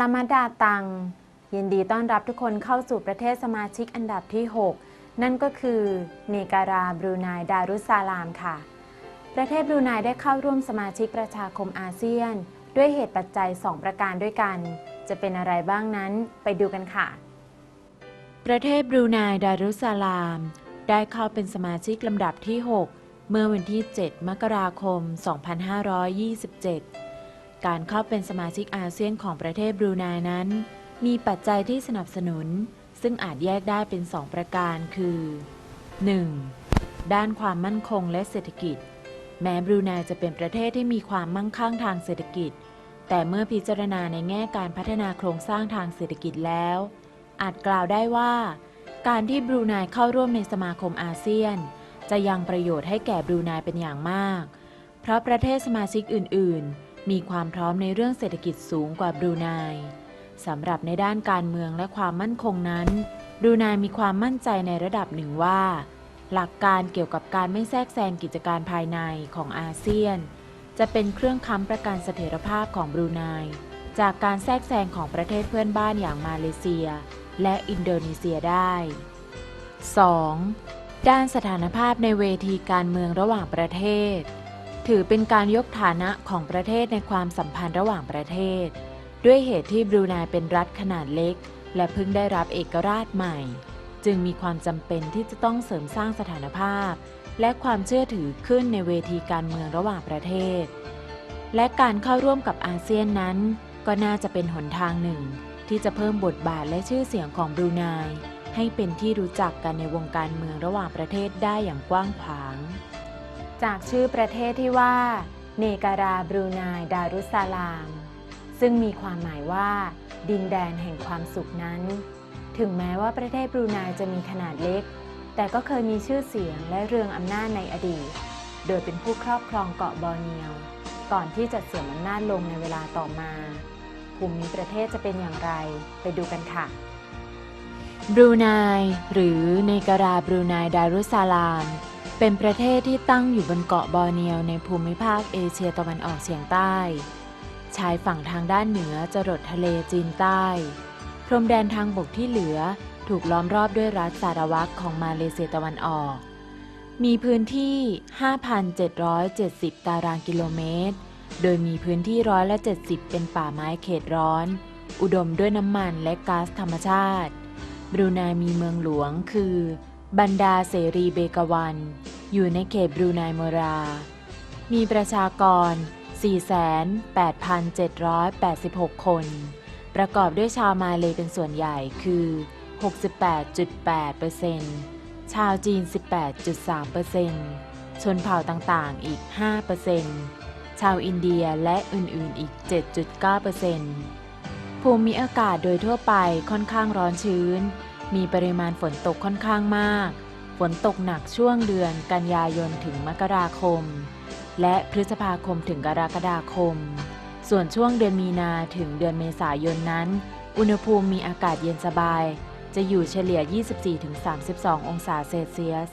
ลามัดดาตัง ยินดีต้อนรับทุกคนเข้าสู่ประเทศสมาชิกอันดับที่ 6 นั่นก็คือเนการาบรูไนดารุสซาลามค่ะ ประเทศบรูไนได้เข้าร่วมสมาชิกประชาคมอาเซียน ด้วยเหตุปัจจัย 2 ประการด้วยกัน จะเป็นอะไรบ้างนั้นไปดูกันค่ะ ประเทศบรูไนดารุสซาลาม ได้เข้าเป็นสมาชิกลำดับที่ 6 เมื่อวันที่ 7 มกราคม 2527 การเข้าเป็นสมาชิกอาเซียนของประเทศบรูไนนั้น มีปัจจัยที่สนับสนุน ซึ่งอาจแยกได้เป็น2ประการคือ 1. ด้านความมั่นคงและเศรษฐกิจ แม้บรูไนจะเป็นประเทศที่มีความมั่งคั่งทางเศรษฐกิจ แต่เมื่อพิจารณาในแง่การพัฒนาโครงสร้างทางเศรษฐกิจแล้ว อาจกล่าวได้ว่า การที่บรูไนเข้าร่วมในสมาคมอาเซียน จะยังประโยชน์ให้แก่บรูไนเป็นอย่างมาก เพราะประเทศสมาชิกอื่น ๆ มีความพร้อมในเรื่องเศรษฐกิจสูงกว่าบรูไนสำหรับในด้านการเมืองและความมั่นคงนั้นบรูไนมีความมั่นใจในระดับหนึ่งว่า หลักการเกี่ยวกับการไม่แทรกแซงกิจการภายในของอาเซียน จะเป็นเครื่องค้ำประกันเสถียรภาพของบรูไนจากการแทรกแซงของประเทศเพื่อนบ้านอย่างมาเลเซีย และอินโดนีเซียได้ 2. ด้านสถานภาพในเวทีการเมืองระหว่างประเทศ ถือเป็นการยกฐานะของประเทศในความสัมพันธ์ระหว่างประเทศ ด้วยเหตุที่บรูไนเป็นรัฐขนาดเล็ก และเพิ่งได้รับเอกราชใหม่ จึงมีความจำเป็นที่จะต้องเสริมสร้างสถานภาพ และความเชื่อถือขึ้นในเวทีการเมืองระหว่างประเทศ และการเข้าร่วมกับอาเซียนนั้น ก็น่าจะเป็นหนทางหนึ่ง ที่จะเพิ่มบทบาทและชื่อเสียงของบรูไนให้เป็นที่รู้จักกันในวงการเมืองระหว่างประเทศได้อย่างกว้างขวาง จากชื่อประเทศที่ว่า เนการาบรูไนดารุสซาลาม ซึ่งมีความหมายว่า ดินแดนแห่งความสุขนั้น ถึงแม้ว่าประเทศบรูไนจะมีขนาดเล็ก แต่ก็เคยมีชื่อเสียงและเรืองอำนาจในอดีต โดยเป็นผู้ครอบครองเกาะบอร์เนียว ก่อนที่จะเสื่อมอำนาจลงในเวลาต่อมา ภูมิประเทศจะเป็นอย่างไร ไปดูกันค่ะบรูไนหรือเนการาบรูไนดารุสซาลาม เป็นประเทศที่ตั้งอยู่บนเกาะบอร์เนียวในภูมิภาคเอเชียตะวันออกเฉียงใต้ ชายฝั่งทางด้านเหนือจรดทะเลจีนใต้ พรมแดนทางบกที่เหลือถูกล้อมรอบด้วยรัฐสารวัตรของมาเลเซียตะวันออก มีพื้นที่ 5,770 ตารางกิโลเมตร โดยมีพื้นที่ร้อยละ 70 เป็นป่าไม้เขตร้อน อุดมด้วยน้ำมันและก๊าซธรรมชาติ บรูไนมีเมืองหลวงคือ บันดาเสรีเบกาวัน อยู่ในเขตบรูไนโมรา มีประชากร 48,786 คน ประกอบด้วยชาวมาเลยเป็นส่วนใหญ่คือ 68.8%ชาวจีน 18.3%ชนเผ่าต่างๆ อีก 5%ชาวอินเดียและอื่นๆ อีก 7.9%ภูมิอากาศโดยทั่วไปค่อนข้างร้อนชื้น มีปริมาณฝนตกค่อนข้างมาก ฝนตกหนักช่วงเดือนกันยายนถึงมกราคม และพฤษภาคมถึงกรกฎาคม ส่วนช่วงเดือนมีนาถึงเดือนเมษายนนั้น อุณหภูมิมีอากาศเย็นสบาย จะอยู่เฉลี่ย 24-32 องศาเซลเซียส